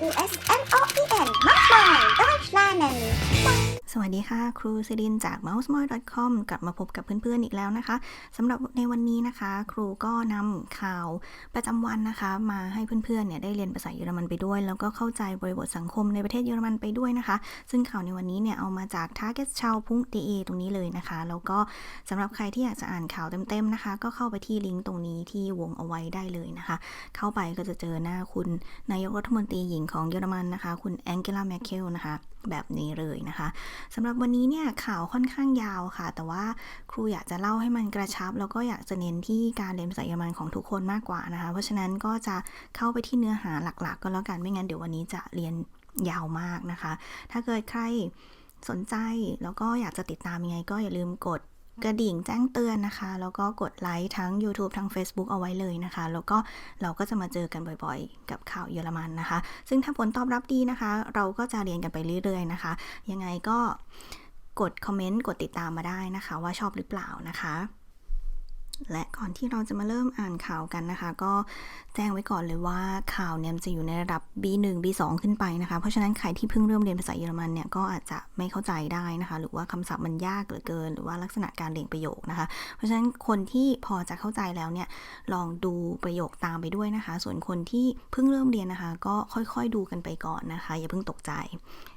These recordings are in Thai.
U สวัสดีค่ะ ครูซิรินจาก mousemoy.com กลับมาพบกับเพื่อนๆอีกแล้วนะคะสำหรับในวันนี้นะคะ ครูก็นำข่าวประจำวันนะคะ มาให้เพื่อนๆเนี่ยได้เรียนภาษาเยอรมันไปด้วย แล้วก็เข้าใจบริบทสังคมในประเทศเยอรมันไปด้วยนะคะ ซึ่งข่าวในวันนี้เนี่ยเอามาจาก targetschau.de ตรงนี้เลยนะคะ แล้วก็สำหรับใครที่อยากจะอ่านข่าวเต็มๆนะคะ ก็เข้าไปที่ลิงก์ตรงนี้ที่วงเอาไว้ได้เลยนะคะ เข้าไปก็จะเจอหน้าคุณนายกรัฐมนตรีหญิงของเยอรมันนะคะ คุณแองเกลาแมคเคลนะคะแบบนี้เลยนะคะสำหรับวันนี้เนี่ยข่าวค่อนข้างยาวค่ะ แต่ว่าครูอยากจะเล่าให้มันกระชับ แล้วก็อยากจะเน้นที่การเรียนภาษาเยอรมันของทุกคนมากกว่านะคะ เพราะฉะนั้นก็จะเข้าไปที่เนื้อหาหลัก ๆ ก็แล้วกันไม่งั้นเดี๋ยววันนี้จะเรียนยาวมากนะคะ ถ้าเกิดใครสนใจแล้วก็อยากจะติดตามยังไงก็อย่าลืมกด กระดิ่งแจ้งเตือนนะคะ แล้วก็กดไลค์ทั้ง YouTube ทั้ง Facebook เอาไว้เลยนะคะ แล้วก็เราก็จะมาเจอกันบ่อยๆ กับข่าวเยอรมันนะคะ ซึ่งถ้าผลตอบรับดีนะคะ เราก็จะเรียนกันไปเรื่อยๆนะคะ ยังไงก็กดคอมเมนต์ กดติดตามมาได้นะคะ ว่าชอบหรือเปล่านะคะ และก่อนที่เราจะมาเริ่มอ่านข่าวกันนะคะ ก็แจ้งไว้ก่อนเลยว่าข่าวเนี่ยจะอยู่ในระดับ B1 B2 ขึ้นไปนะคะ เพราะฉะนั้นใครที่เพิ่งเริ่มเรียนภาษาเยอรมันเนี่ยก็อาจจะไม่เข้าใจได้นะคะ หรือว่าคำศัพท์มันยากเหลือเกิน หรือว่าลักษณะการเรียงประโยคนะคะ เพราะฉะนั้นคนที่พอจะเข้าใจแล้วเนี่ยลองดูประโยคตามไปด้วยนะคะ ส่วนคนที่เพิ่งเริ่มเรียนนะคะ ก็ค่อยๆดูกันไปก่อนนะคะ อย่าเพิ่งตกใจ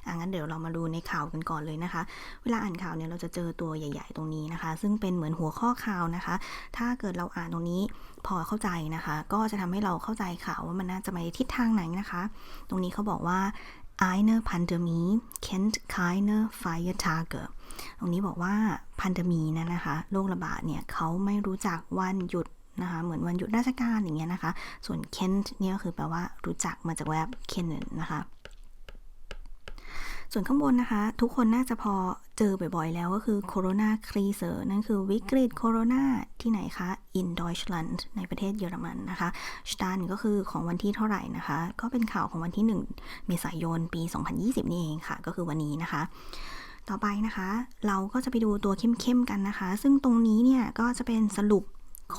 อะงั้นเดี๋ยวเรามาดูในข่าวกันก่อนเลยนะคะ เวลาอ่านข่าวเนี่ยเราจะเจอตัวใหญ่ ๆ ตรงนี้นะคะ ซึ่งเป็นเหมือนหัวข้อข่าวนะคะ ถ้าเกิดเราอ่านตรงนี้พอเข้าใจนะคะ ก็จะทำให้เราเข้าใจข่าวว่ามันน่าจะไปทิศทางไหนนะคะ ตรงนี้เขาบอกว่า eine Pandemie kennt keine Feiertage ตรงนี้บอกว่าพันธมีนั่นนะคะโรคระบาดเนี่ยเขาไม่รู้จักวันหยุดนะคะเหมือนวันหยุดราชการอย่างเงี้ยนะคะ ส่วน kennt เนี่ยก็คือแปลว่ารู้จักมาจากแวบ kennen นะคะ ส่วนข้างบนนะคะ ทุกคนน่าจะพอเจอบ่อยๆแล้วก็คือโคโรนาครีเซอร์นั่นคือวิกฤตโคโรนาที่ไหนคะ in Deutschland ในประเทศเยอรมันนะคะสตันก็คือของวันที่เท่าไหร่นะคะ ก็เป็นข่าวของวันที่ 1 เมษายนปี 2020 นี่เองค่ะ ก็คือวันนี้นะคะ ต่อไปนะคะ เราก็จะไปดูตัวเข้มๆกันนะคะ ซึ่งตรงนี้เนี่ยก็จะเป็นสรุป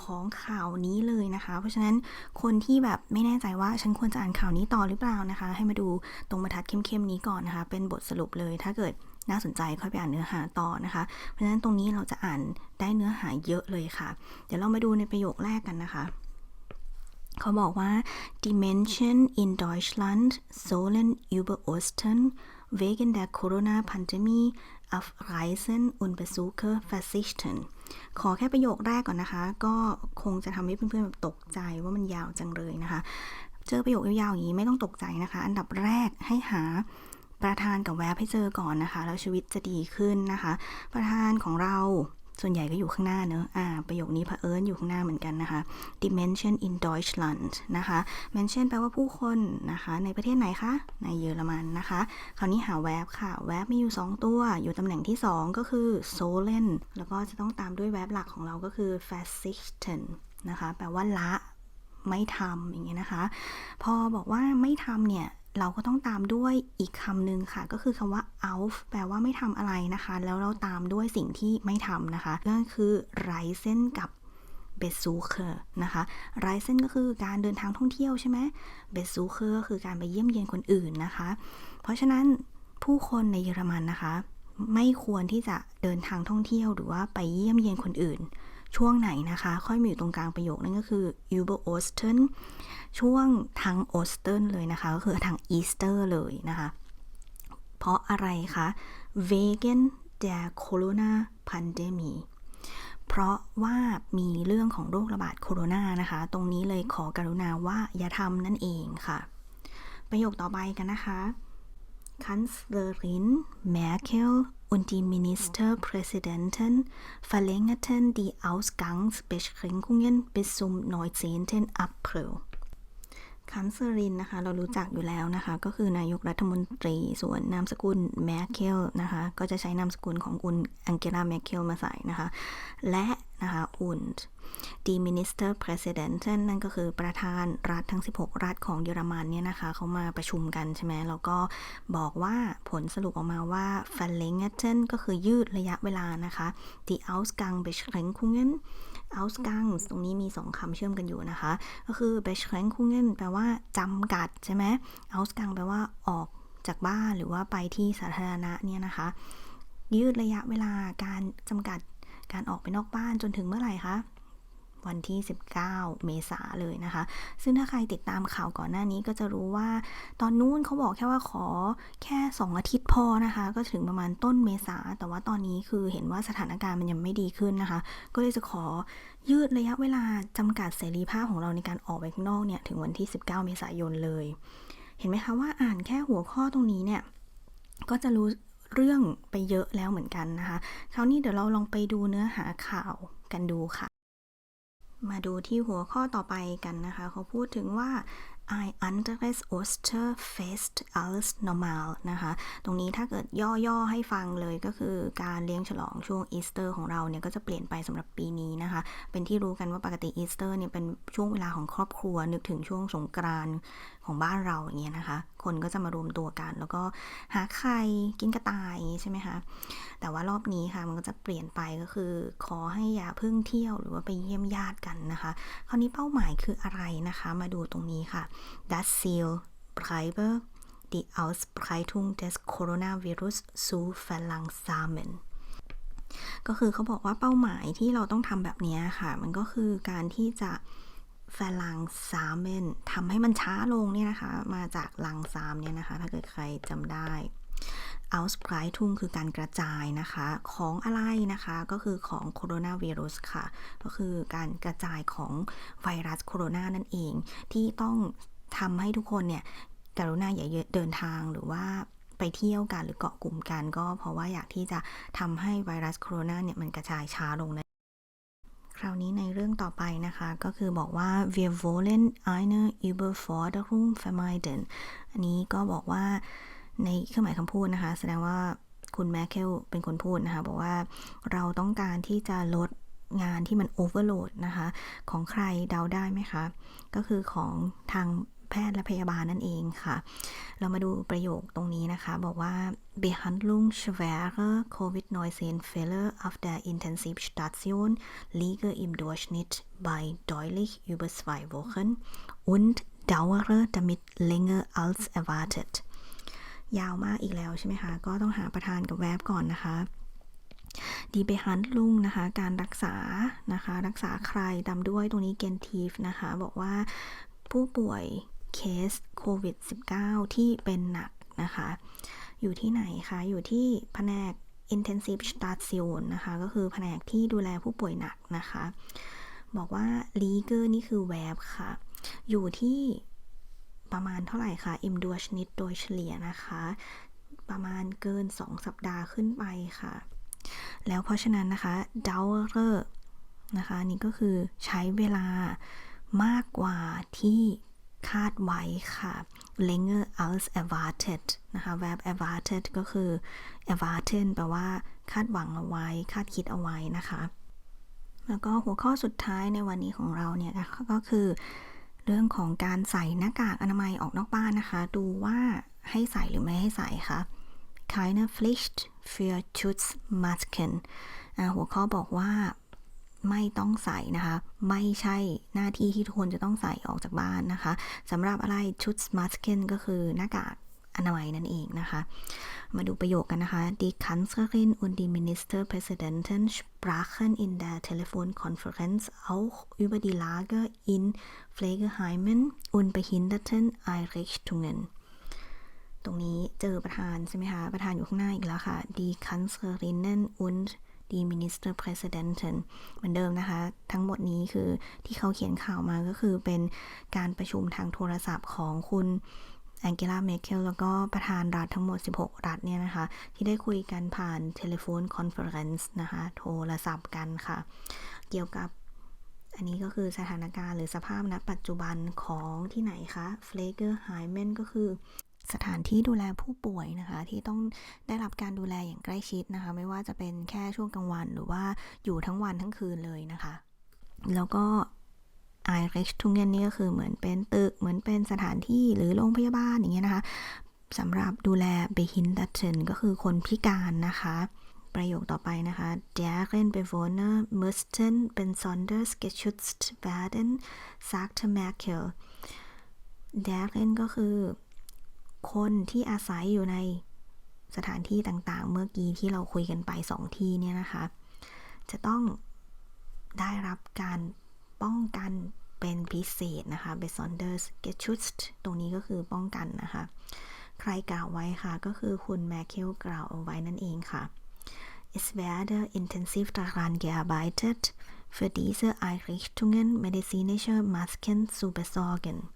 ของข่าวนี้เลยนะคะ เพราะฉะนั้นคนที่แบบไม่แน่ใจว่าฉันควรจะอ่านข่าวนี้ต่อหรือเปล่านะคะ ให้มาดูตรงบรรทัดเข้มๆนี้ก่อนนะคะ เป็นบทสรุปเลยถ้าเกิดน่าสนใจค่อยไปอ่านเนื้อหาต่อนะคะ เพราะฉะนั้นตรงนี้เราจะอ่านได้เนื้อหาเยอะเลยค่ะ เดี๋ยวเรามาดูในประโยคแรกกันนะคะ เขาบอกว่า Die Menschen in Deutschland sollen über Ostern wegen der Corona-Pandemie auf Reisen und Besuche verzichten ขอแค่ประโยคแรกก่อนนะคะ ก็คงจะทำให้เพื่อนๆแบบตกใจว่ามันยาวจังเลยนะคะ เจอประโยคยาวๆอย่างนี้ไม่ต้องตกใจนะคะ อันดับแรกให้หาประธานกับแวบให้เจอก่อนนะคะ แล้วชีวิตจะดีขึ้นนะคะ ประธานของเรา ส่วนใหญ่ก็อยู่ข้างหน้าเนอะอ่า ประโยคนี้เผอิญอยู่ข้างหน้าเหมือนกันนะคะ Dimension in Deutschland นะคะ mention แปลว่าผู้คนนะคะ ในประเทศไหนคะ ในเยอรมันนะคะ คราวนี้หาแวบค่ะ แวบมีอยู่ 2 ตัว อยู่ตำแหน่งที่ 2 ก็คือ Solen แล้วก็จะต้องตามด้วยแวบหลักของเราก็คือ verzichten นะคะ แปลว่าละ ไม่ทำอย่างเงี้ยนะคะ พอบอกว่าไม่ทำเนี่ย เราก็ต้องตามด้วยอีกคำหนึ่งค่ะ ก็คือคำว่า auf แปลว่าไม่ทำอะไรนะคะ แล้วเราตามด้วยสิ่งที่ไม่ทำนะคะนั่นคือ reisen กับ besucher นะคะ reisen ก็คือการเดินทางท่องเที่ยวใช่ไหม besucher ก็คือการไปเยี่ยมเยียนคนอื่นนะคะ เพราะฉะนั้นผู้คนในเยอรมันนะคะ ไม่ควรที่จะเดินทางท่องเที่ยวหรือว่าไปเยี่ยมเยียนคนอื่น ช่วงไหนนะคะ ค่อยมาอยู่ตรงกลางประโยคนั่นก็คือ über Osten ช่วงทาง Osten เลยนะคะ ก็คือทาง Easter เลยนะคะ เพราะอะไรคะ wegen der Corona Pandemie เพราะว่ามีเรื่องของโรคระบาดโคโรนานะคะ ตรงนี้เลยขอกรุณาว่าอย่าทำนั่นเองค่ะ ประโยคต่อไปกันนะคะ Kanzlerin Merkel und die Ministerpräsidenten verlängerten die Ausgangsbeschränkungen bis zum 19. April คันเซอรินนะคะ เรารู้จักอยู่แล้วนะคะ ก็คือนายกรัฐมนตรี ส่วนนามสกุลแมคเคลนะคะ ก็จะใช้นามสกุลของคุณอังเกลาแมคเคลมาใส่นะคะ และนะคะ und die Minister President นั่นก็คือประธานรัฐทั้ง 16 รัฐของเยอรมันเนี่ยนะคะ เขามาประชุมกันใช่ไหมแล้วก็บอกว่าผลสรุปออกมาว่า verlängern ก็คือยืดระยะเวลานะคะ die Ausgangsbeschränkungen Ausgang ตรงนี้มีสองคำเชื่อมกันอยู่นะคะ ก็คือ beschränkungen แปลว่าจำกัดใช่ไหม Ausgang แปลว่าออกจากบ้านหรือว่าไปที่สาธารณะเนี่ยนะคะ ยืดระยะเวลาการจำกัดการออกไปนอกบ้านจนถึงเมื่อไหร่คะ วันที่ 19 เมษาเลยนะคะ ซึ่งถ้าใครติดตามข่าวก่อนหน้านี้ก็จะรู้ว่า ตอนนู้นเขาบอกแค่ว่าขอแค่ 2 อาทิตย์พอนะคะ ก็ถึงประมาณต้นเมษา แต่ว่าตอนนี้คือเห็นว่าสถานการณ์มันยังไม่ดีขึ้นนะคะ ก็เลยจะขอยืดระยะเวลาจำกัดเสรีภาพของเราในการออกไปข้างนอกเนี่ยถึงวันที่ 19 เมษายนเลย เห็นไหมคะว่าอ่านแค่หัวข้อตรงนี้เนี่ยก็จะรู้เรื่องไปเยอะแล้วเหมือนกันนะคะ คราวนี้เดี๋ยวเราลองไปดูเนื้อหาข่าวกันดูค่ะ มาดูที่หัวข้อต่อไปกันนะคะ เขาพูดถึงว่า I underes Oster Fest als normal นะคะ ตรงนี้ถ้าเกิดย่อ ๆ ให้ฟังเลยก็คือการเลี้ยงฉลองช่วงอีสเตอร์ของเราเนี่ย ก็จะเปลี่ยนไปสำหรับปีนี้นะคะ เป็นที่รู้กันว่าปกติอีสเตอร์เนี่ย เป็นช่วงเวลาของครอบครัวนึกถึงช่วงสงกรานของบ้านเราอย่างเงี้ยนะคะ คนก็จะมารวมตัวกัน แล้วก็หาไข่กินกระต่ายใช่ไหมคะ แต่ว่ารอบนี้ค่ะมันก็จะเปลี่ยนไปก็คือ ขอให้อย่าเพิ่งเที่ยวหรือว่าไปเยี่ยมญาติกันนะคะ คราวนี้เป้าหมายคืออะไรนะคะ มาดูตรงนี้ค่ะ Das Ziel bleibe die Ausbreitung des Coronavirus zu verlangsamen ก็คือเขาบอกว่าเป้าหมายที่เราต้องทำแบบนี้ค่ะ มันก็คือการที่จะ แฟลังซาเมนทำให้มันช้าลงเนี่ยนะคะ มาจากลังซามเนี่ยนะคะ ถ้าเกิดใครจำได้ Ausbreitung คือการกระจายนะคะ ของอะไรนะคะ ก็คือของโคโรนาไวรัสค่ะ ก็คือการกระจายของไวรัสโคโรนานั่นเอง ที่ต้องทำให้ทุกคนเนี่ยกรุณาอย่าเดินทางหรือว่าไปเที่ยวกันหรือเกาะกลุ่มกันก็เพราะว่าอยากที่จะทำให้ไวรัสโคโรนาเนี่ยมันกระจายช้าลงนะ ราวนี้ในเรื่องต่อไปนะคะ ก็คือบอกว่า wir wollen eine Überforderung vermeiden อันนี้ก็บอกว่าในเครื่องหมายคำพูดนะคะ แสดงว่าคุณแมคเคลเป็นคนพูดนะคะ บอกว่าเราต้องการที่จะลดงานที่มันโอเวอร์โหลดนะคะ ของใครเดาได้ไหมคะ ก็คือของทาง แพทย์และพยาบาลนั่นเองค่ะ เรามาดูประโยคตรงนี้นะคะ บอกว่า Behandlung schwerer Covid-19-Fälle auf der Intensivstation liege im Durchschnitt bei deutlich über zwei Wochen und dauere damit länger als erwartet ยาวมากอีกแล้วใช่ไหมคะ ก็ต้องหาประธานกับแวบก่อนนะคะดีเบฮันลุงนะคะ การรักษานะคะ รักษาใครตามด้วยตรงนี้เกนทีฟนะคะ บอกว่าผู้ป่วย เคสโควิด -19 ที่เป็นหนักนะคะ อยู่ที่ไหนคะ อยู่ที่แผนก intensive station นะคะ ก็คือแผนกที่ดูแลผู้ป่วยหนักนะคะ บอกว่า l e g e r นี่คือแวบค่ะ อยู่ที่ประมาณเท่าไหร่คะ im d u r c h n i t โดยเฉลี่ยนะคะ ประมาณเกิน 2 สัปดาห์ขึ้นไปค่ะ แล้วเพราะฉะนั้นนะคะ dauer นะคะนี่ก็คือใช้เวลามากกว่าที่ คาดไว้ค่ะ länger als erwartet นะคะ verb erwartet ก็คือ erwarten แปลว่า คาดหวังเอาไว้ คาดคิดเอาไว้นะคะ แล้วก็หัวข้อสุดท้ายในวันนี้ของเราเนี่ยก็คือ เรื่องของการใส่หน้ากากอนามัยออกนอกบ้านนะคะ ดูว่าให้ใส่หรือไม่ให้ใส่คะ keine Pflicht für Schutzmasken หัวข้อบอกว่า ไม่ต้องใส่นะคะ ไม่ใช่หน้าที่ที่ทุกคนจะต้องใส่ออกจากบ้านนะคะสำหรับอะไรชุด Masken ก็คือหน้ากากอนามัยนั่นเองนะคะ มาดูประโยคกันนะคะ Die Kanzlerin und die Ministerpräsidenten sprachen in der Telefonkonferenz auch über die Lage in Pflegeheimen und Behinderteneinrichtungen ตรงนี้เจอประธานใช่ไหมคะ ประธานอยู่ข้างหน้าอีกแล้วค่ะ Die Kanzlerinnen und die Ministerpräsidenten เหมือนเดิมนะคะ ทั้งหมดนี้คือที่เขาเขียนข่าวมาก็คือเป็นการประชุมทางโทรศัพท์ของคุณแองเกลาเมเคิลแล้วก็ประธานรัฐทั้งหมด 16 รัฐเนี่ยนะคะ ที่ได้คุยกันผ่านเทเลโฟนคอนเฟอเรนซ์นะคะ โทรศัพท์กันค่ะ เกี่ยวกับอันนี้ก็คือสถานการณ์หรือสภาพณปัจจุบันของที่ไหนคะเฟลเกอร์ไฮเมนก็คือ สถานที่ดูแลผู้ป่วยนะคะ ที่ต้องได้รับการดูแลอย่างใกล้ชิดนะคะ ไม่ว่าจะเป็นแค่ช่วงกลางวันหรือว่าอยู่ทั้งวันทั้งคืนเลยนะคะ แล้วก็ i r e c h t u n g e n นี่ก็คือเหมือนเป็นตึกเหมือนเป็นสถานที่หรือโรงพยาบาลอย่างเงี้ยนะคะสำหรับดูแล Behinderten ก็คือคนพิการนะคะ ประโยคต่อไปนะคะ Deren Bewohner müssten besonders geschützt werden sagte Merkel Deren ก็คือ คนที่อาศัยอยู่ในสถานที่ต่างๆ เมื่อกี้ที่เราคุยกันไปสองที่เนี่ยนะคะ จะต้องได้รับการป้องกันเป็นพิเศษนะคะ besonders geschützt ตรงนี้ก็คือป้องกันนะคะ ใครกล่าวไว้ค่ะ ก็คือคุณแมคเคลกล่าวเอาไว้นั่นเองค่ะ Es werde intensiv daran gearbeitet, für diese Einrichtungen medizinische Masken zu besorgen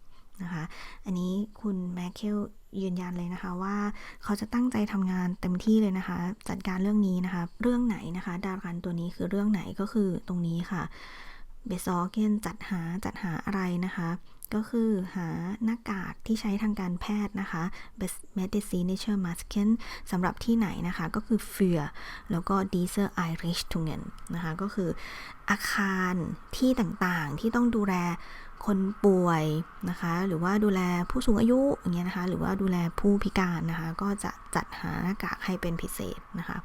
นะคะ อันนี้คุณแมคเคลยืนยันเลยนะคะว่าเขาจะตั้งใจทำงานเต็มที่เลยนะคะ จัดการเรื่องนี้นะคะ เรื่องไหนนะคะ ดารันตัวนี้คือเรื่องไหนก็คือตรงนี้ค่ะเบซอเกนจัดหาจัดหาอะไรนะคะ ก็คือหาหน้ากากที่ใช้ทางการแพทย์นะคะ medizinische mask สำหรับที่ไหนนะคะ ก็คือ für แล้วก็ diese Einrichtungen นะคะ ก็คืออาคารที่ต่างๆที่ต้องดูแล คนป่วยนะคะ หรือว่าดูแลผู้สูงอายุอย่างเงี้ยนะคะ หรือว่าดูแลผู้พิการนะคะ ก็จะจัดหาหน้ากากให้เป็นพิเศษนะคะ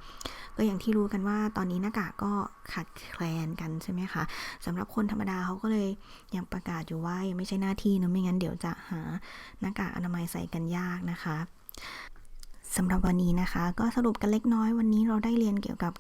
ก็อย่างที่รู้กันว่าตอนนี้หน้ากากก็ขาดแคลนกันใช่ไหมคะสำหรับคนธรรมดาเขาก็เลยยังประกาศอยู่ว่ายังไม่ใช่หน้าที่เนอะไม่งั้นเดี๋ยวจะหาหน้ากากอนามัยใส่กันยากนะคะสำหรับวันนี้นะคะ ก็สรุปกันเล็กน้อยวันนี้เราได้เรียนเกี่ยวกับ